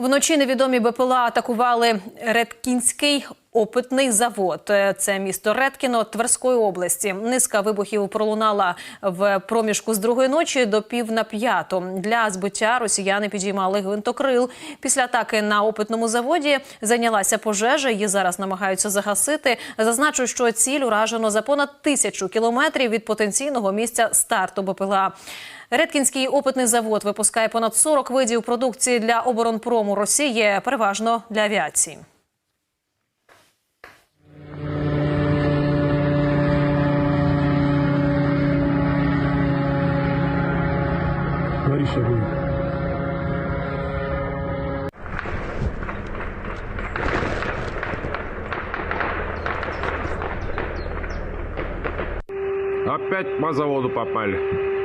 Вночі невідомі БПЛА атакували Редкінський опитний завод. Е, Це місто Редкіно Тверської області. Низка вибухів пролунала в проміжку з другої ночі до пів на п'яту. Для збиття росіяни підіймали гвинтокрил. Після атаки на опитному заводі зайнялася пожежа. Її зараз намагаються загасити. Зазначу, що ціль уражено за понад тисячу кілометрів від потенційного місця старту БПЛА. Редкінський опитний завод випускає понад 40 видів продукції для оборонпрому Росії, переважно для авіації. товарищ Огонь. Опять по заводу попали.